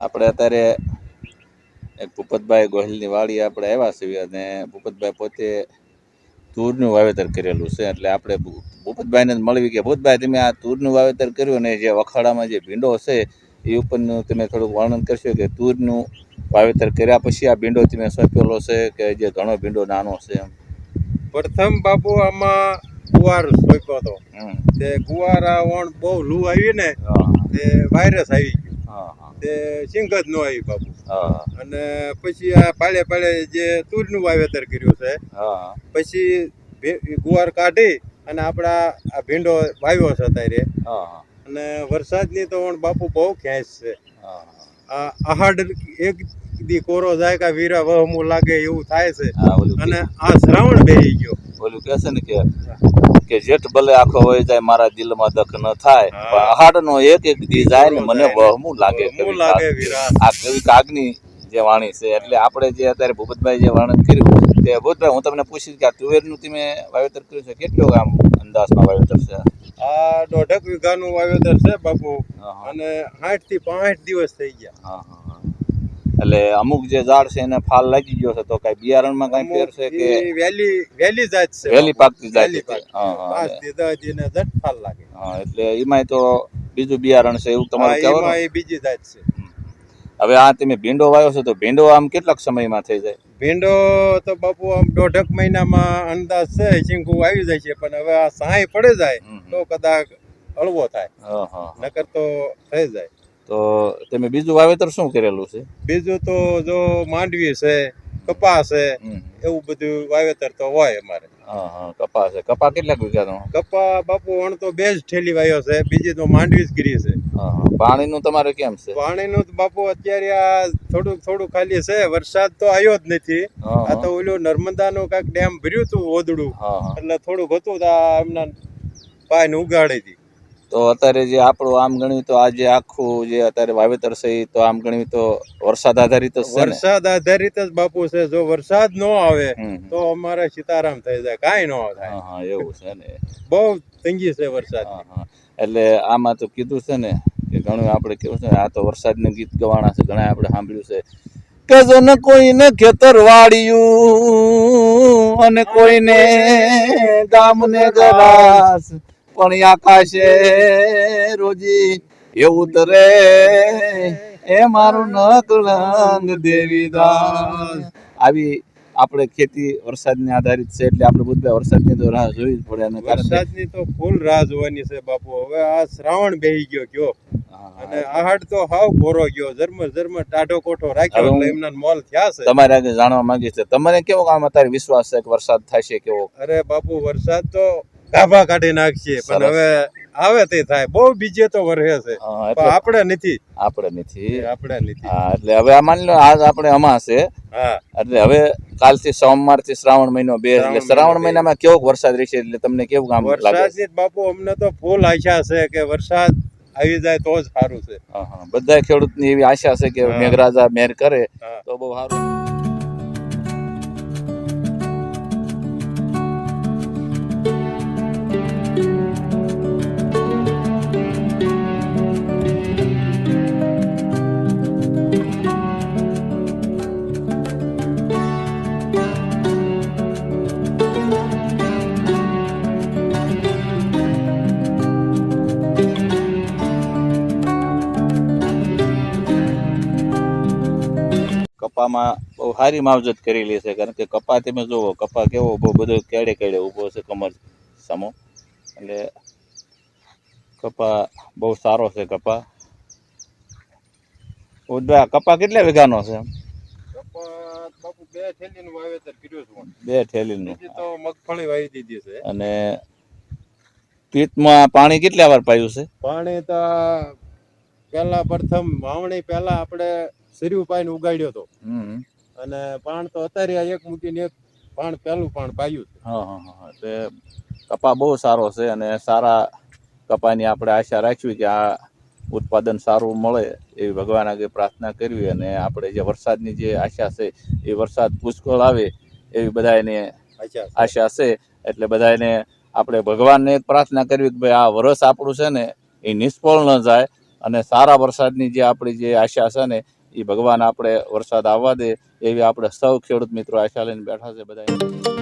આપણે અત્યારે એક ભૂપતભાઈ ગોહિલની વાડી આપણે આવ્યા છીએ અને ભૂપતભાઈ પોતે તુરનું વાવેતર કરેલું છે. એટલે આપણે ભૂપતભાઈને મળવી કે ભૂપતભાઈ તમે આ તુરનું વાવેતર કર્યું ને જે વખાડામાં જે ભીંડો છે એ ઉપરનું તમે થોડુંક વર્ણન કરશો કે તુરનું વાવેતર કર્યા પછી આ ભીંડો તમે સોંપેલો છે કે જે ઘણો ભીંડો નાનો છે એમ? પ્રથમ બાપુ આમાં ગુવાર સોંપ્યો હતો. હમ. તે કુવાર આ વણ બહુ લૂ આવી ને તે વાયરસ આવી. તે સિંગ જ ન આવી બાપુ. અને પછી આ પાળે પાળે જે તુરનું વાવેતર કર્યું છે પછી ગુવાર કાઢી અને આપણા આ ભીંડો વાવ્યો છે અત્યારે. અને વરસાદની તો બાપુ બહુ ખેંચ છે. આ આહાડ એક દી કોરો જાય કે વીરા વહમુ લાગે એવું થાય છે. અને આ શ્રાવણ બેહી ગયો. ઓલું કહેશે ને કે કે જેઠ ભલે આખો હોય જાય મારા દિલમાં દખ ન થાય. પણ અહાડનો એક એક દી જાય ને મને વહમું લાગે. આ કવિ કાગની જે વાણી છે એટલે આપણે જે અત્યારે ભૂપતભાઈ જે વર્ણન કર્યું તે ભૂપતભાઈ હું તમને પૂછીશ કે આ તુવેરનું તમે વાવેતર કર્યું છે કેટલું આમ અંદાજમાં વાવેતર છે આ દોઢક વીઘાનું વાવેતર છે બાપુ. અને આઠથી પાંચ દિવસ થઈ ગયા હા, હા. એટલે અમુક જે ઝાડ છે એને ફાલ લાગી ગયો છે તો કઈ બિયારણમાં કઈ ફેર છે કે? વેલી વેલી જાત છે. વેલી પાકતી જાત છે. હા, જટ ફાલ લાગે. હા એટલે એમાંય તો બીજું બિયારણ છે એવું તમારું કહેવાનું? એમાં બીજી જાત છે. હવે આ તમે ભીંડો વાવ્યો છો તો ભીંડો આમ કેટલાક સમયમાં થઈ જાય? ભીંડો તો બાપુ આમ દોઢક મહિનામાં અંદાજ છે શીંગુ આવી જાય છે પણ હવે આ સહાય પડે જાય. તો કદાચ હળવો થાય. નકર તો થઈ જાય. તો તમે બીજું વાવેતર શું કરેલું છે? બીજું તો જો માંડવી છે કપાસ છે એવું બધું વાવેતર તો હોય અમારે. હા હા કપા છે. કપા કેટલાક વીઘાનો? કપા બાપુ વણ તો બે જ ઠેલી વાયો છે બીજી તો માંડવી જ કરી છે. હા હા. પાણીનું તમારે કેમ છે? પાણીનું તો બાપુ અત્યારે આ થોડુંક થોડું ખાલી છે વરસાદ તો આવ્યો જ નથી. આ તો ઓલું નર્મદાનું કાંઈક ડેમ ભર્યું હતું ઓદડું. એટલે થોડુંક હતું તો એમના પાયને ઉગાડી હતી તો અત્યારે જે આપણું આમ ગણ્યું તો આજે આખું જે અત્યારે વાવેતર છે એ તો આમ ગણ્યું તો વરસાદ આધારિત જ વરસાદ આધારિત જ બાપુ છે. જો વરસાદ નો આવે તો અમારે સીતારામ થઈ જાય. કાંઈ નો થાય. હા એવું છે ને. બહુ તંગી છે વરસાદ. હા હા. એટલે આમાં તો કીધું છે ને કે ઘણું આપણે કેવું છે આ તો વરસાદનું ગીત ગવાણા છે ઘણા આપણે સાંભળ્યું છે. કે જન કોઈને ખેતર વાળ્યું અને કોઈને ગામને ગરાસ પણ આકાશે રોજી? એવું તરે એ મારું નકલંગ દેવીદાસ. આવી આપણે ખેતી વરસાદને આધારિત છે એટલે આપણે બધા વરસાદની તો રાહ જોવી જ પડે અને વરસાદની તો ફૂલ રાહ જોવાની છે બાપુ. હવે આ શ્રાવણ બેહી ગયો કયો અને આહાડ તો હાવ કોરો ગયો. જર્મ જર્મ ટાઢો કોઠો રાખ્યો એટલે એમના મોલ થયા છે. તમારે આગળ જાણવા માંગીશ છે. તમને કેવો કામ અત્યારે વિશ્વાસ છે કે વરસાદ થશે કેવો? અરે બાપુ વરસાદ તો ગાભા કાઢી નાખીએ. પણ હવે આવે તે થાય. બહુ બીજે તો વરહે છે. આપણે નથી. આપણે નથી. આપણે નથી. હા એટલે હવે આ માની લો આજ આપણે અમા છે. હા. એટલે હવે કાલથી સોમવારથી શ્રાવણ મહિનો બે એટલે શ્રાવણ. મહિનામાં કેવો વરસાદ રહેશે? એટલે તમને કેવું કામ લાગે? વરસાદ બાપુ અમને તો ફૂલ આશા છે કે વરસાદ આવી જાય તો જ સારું છે. હા હા. બધા ખેડૂતની એવી આશા છે કે મેઘરાજા મેર કરે તો બહુ સારું. કપામાં બહુ સારી માવજત કરેલી છે. કારણ કે કપા તમે જુઓ કપા કેવો બહુ બધો કેડે કેડે ઊભો છે કમર સમો. એટલે કપા બહુ સારો છે કપા. ઉદ્ધા કપા કેટલા વીઘાનો છે? બે થેલીનું વાવેતર કર્યું છે બે ઠેલીનું તો મગફળી વાવી દીધી છે. અને પીતમાં પાણી કેટલા વાર પાયું છે? પાણી તો પહેલા પ્રથમ વાવણી પહેલા આપણે સિરી પાઈને ઉગાડ્યો હતો. અને પાણ તો અત્યારે એક મૂકીને એક પાણ પહેલું પાણ પાયું છે. હા હા હા. એટલે કપા બહુ સારો છે અને સારા કપાની આપણે આશા રાખવી કે આ ઉત્પાદન સારું મળે એવી ભગવાન આગળ પ્રાર્થના કરવી અને આપણે જે વરસાદની જે આશા છે એ વરસાદ પુષ્કળ આવે એવી બધાને આશા છે. એટલે બધાને આપણે ભગવાનને એક પ્રાર્થના કરવી કે ભાઈ આ વરસ આપણું છે ને એ નિષ્ફળ ન જાય અને સારા વરસાદની જે આપણી જે આશા છે ને એ ભગવાન આપણે વરસાદ આવવા દે એવી આપણે સૌ ખેડૂત મિત્રો આશા લઈને બેઠા છે બધા